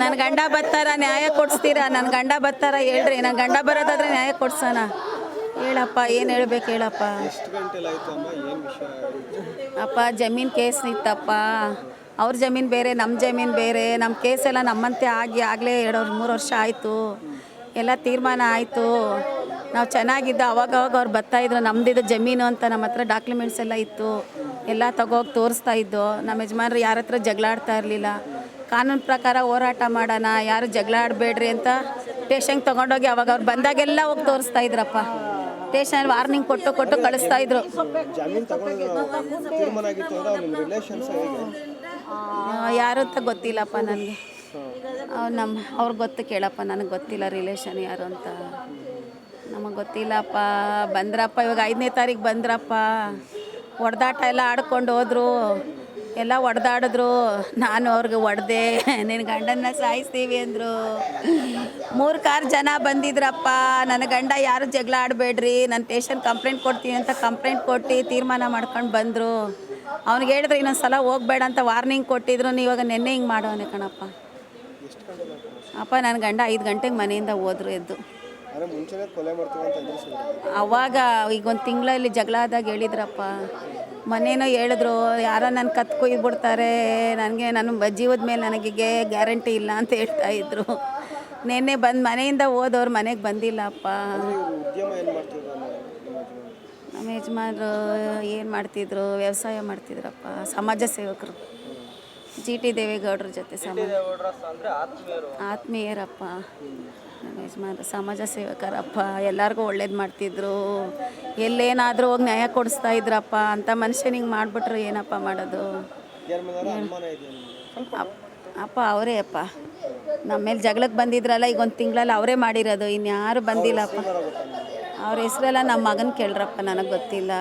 ನನ್ನ ಗಂಡ ಬರ್ತಾರ ನ್ಯಾಯ ಕೊಡಿಸ್ತೀರಾ? ನನ್ನ ಗಂಡ ಬರ್ತಾರ ಹೇಳ್ರಿ. ನನ್ನ ಗಂಡ ಬರೋದಾದ್ರೆ ನ್ಯಾಯ ಕೊಡ್ಸೋಣ. ಹೇಳಪ್ಪ ಏನು ಹೇಳ್ಬೇಕು ಹೇಳಪ್ಪ. ಅಪ್ಪ ಜಮೀನು ಕೇಸ್ ನಿಂತಪ್ಪ ಅವ್ರ ಜಮೀನು ಬೇರೆ ನಮ್ಮ ಜಮೀನು ಬೇರೆ. ನಮ್ಮ ಕೇಸ್ ಎಲ್ಲ ನಮ್ಮಂತೆ ಆಗಿ ಆಗಲೇ ಎರಡು ಮೂರು ವರ್ಷ ಆಯಿತು. ಎಲ್ಲ ತೀರ್ಮಾನ ಆಯಿತು. ನಾವು ಚೆನ್ನಾಗಿದ್ದು ಅವಾಗವಾಗ ಅವಾಗ ಅವ್ರು ಬರ್ತಾಯಿದ್ರು ನಮ್ಮದಿದ್ದು ಜಮೀನು ಅಂತ ನಮ್ಮ ಹತ್ರ ಡಾಕ್ಯುಮೆಂಟ್ಸ್ ಎಲ್ಲ ಇತ್ತು. ಎಲ್ಲ ತಗೋಗಿ ತೋರಿಸ್ತಾ ಇದ್ದು. ನಮ್ಮ ಯಜಮಾನ್ರು ಯಾರ ಹತ್ರ ಜಗಳಾಡ್ತಾ ಇರಲಿಲ್ಲ. ಕಾನೂನು ಪ್ರಕಾರ ಹೋರಾಟ ಮಾಡೋಣ, ಯಾರು ಜಗಳ ಆಡಬೇಡ್ರಿ ಅಂತ ಟೇಷನ್ಗೆ ತೊಗೊಂಡೋಗಿ ಅವಾಗ ಅವ್ರು ಬಂದಾಗೆಲ್ಲ ಹೋಗಿ ತೋರಿಸ್ತಾ ಇದ್ರಪ್ಪ. ಸ್ಟೇಷನಲ್ಲಿ ವಾರ್ನಿಂಗ್ ಕೊಟ್ಟು ಕೊಟ್ಟು ಕಳಿಸ್ತಾ ಇದ್ರು. ಯಾರು ಅಂತ ಗೊತ್ತಿಲ್ಲಪ್ಪ ನನಗೆ. ನಮ್ಮ ಅವ್ರಿಗೆ ಗೊತ್ತು ಕೇಳಪ್ಪ, ನನಗೆ ಗೊತ್ತಿಲ್ಲ ರಿಲೇಷನ್ ಯಾರು ಅಂತ. ನಮಗೆ ಗೊತ್ತಿಲ್ಲಪ್ಪ, ಬಂದ್ರಪ್ಪ, ಇವಾಗ ಐದನೇ ತಾರೀಕು ಬಂದ್ರಪ್ಪ. ಹೊಡೆದಾಟ ಎಲ್ಲ ಆಡ್ಕೊಂಡು ಹೋದ್ರು. ಎಲ್ಲ ಒಡೆದಾಡಿದ್ರು. ನಾನು ಅವ್ರಿಗೆ ಹೊಡೆದೆ ನಿನ್ನ ಗಂಡನ್ನ ಸಾಯಿಸ್ತೀವಿ ಅಂದರು. ಮೂರು ಕಾರ್ ಜನ ಬಂದಿದ್ರಪ್ಪ ನನ್ನ ಗಂಡ ಯಾರು ಜಗಳ ಆಡಬೇಡ್ರಿ ನನ್ನ ಸ್ಟೇಷನ್ ಕಂಪ್ಲೇಂಟ್ ಕೊಡ್ತೀನಿ ಅಂತ ಕಂಪ್ಲೇಂಟ್ ಕೊಟ್ಟು ತೀರ್ಮಾನ ಮಾಡ್ಕೊಂಡು ಬಂದರು. ಅವ್ನಿಗೆ ಹೇಳಿದ್ರೆ ಇನ್ನೊಂದು ಸಲ ಹೋಗ್ಬೇಡ ಅಂತ ವಾರ್ನಿಂಗ್ ಕೊಟ್ಟಿದ್ರು. ನೀವು ಇವಾಗ ನೆನ್ನೆ ಹಿಂಗೆ ಮಾಡೋನೆ ಕಣಪ್ಪ. ಅಪ್ಪ ನನ್ನ ಗಂಡ ಐದು ಗಂಟೆಗೆ ಮನೆಯಿಂದ ಹೋದ್ರು ಎದ್ದು. ಅವಾಗ ಈಗ ಒಂದು ತಿಂಗಳಲ್ಲಿ ಜಗಳ ಆದಾಗ ಹೇಳಿದ್ರಪ್ಪ. ಮನೇನೋ ಹೇಳಿದ್ರು, ಯಾರೋ ನನ್ನ ಕತ್ ಕೊಯ್ಬಿಡ್ತಾರೆ ನನಗೆ ನನ್ನ ಜೀವದ ಮೇಲೆ ನನಗೆ ಗ್ಯಾರಂಟಿ ಇಲ್ಲ ಅಂತ ಹೇಳ್ತಾ ಇದ್ರು. ನಿನ್ನೆ ಬಂದು ಮನೆಯಿಂದ ಹೋದವ್ರು ಮನೆಗೆ ಬಂದಿಲ್ಲಪ್ಪ. ನಮ್ಮ ಯಜಮಾನರು ಏನು ಮಾಡ್ತಿದ್ರು, ವ್ಯವಸಾಯ ಮಾಡ್ತಿದ್ರಪ್ಪ, ಸಮಾಜ ಸೇವಕರು. ಜಿ ಟಿ ದೇವೇಗೌಡರ ಜೊತೆ ಆತ್ಮೀಯರಪ್ಪ. ನಮ್ಮ ಯಜಮಾನ್ರು ಸಮಾಜ ಸೇವಕರಪ್ಪ ಎಲ್ಲರಿಗೂ ಒಳ್ಳೇದು ಮಾಡ್ತಿದ್ರು. ಎಲ್ಲೇನಾದರೂ ಹೋಗಿ ನ್ಯಾಯ ಕೊಡಿಸ್ತಾ ಇದ್ರಪ್ಪ ಅಂಥ ಮನುಷ್ಯನಿಗೆ ಮಾಡಿಬಿಟ್ರು ಏನಪ್ಪ ಮಾಡೋದು? ಅಪ್ಪ ಅವರೇ ಅಪ್ಪ. ನಮ್ಮ ಮೇಲೆ ಜಗಳಕ್ಕೆ ಬಂದಿದ್ರಲ್ಲ ಈಗ ಒಂದು ತಿಂಗಳಲ್ಲಿ ಅವರೇ ಮಾಡಿರೋದು. ಇನ್ಯಾರು ಬಂದಿಲ್ಲಪ್ಪ. ಅವ್ರ ಹೆಸರೆಲ್ಲ ನಮ್ಮ ಮಗನ ಕೇಳ್ರಪ್ಪ ನನಗೆ ಗೊತ್ತಿಲ್ಲ.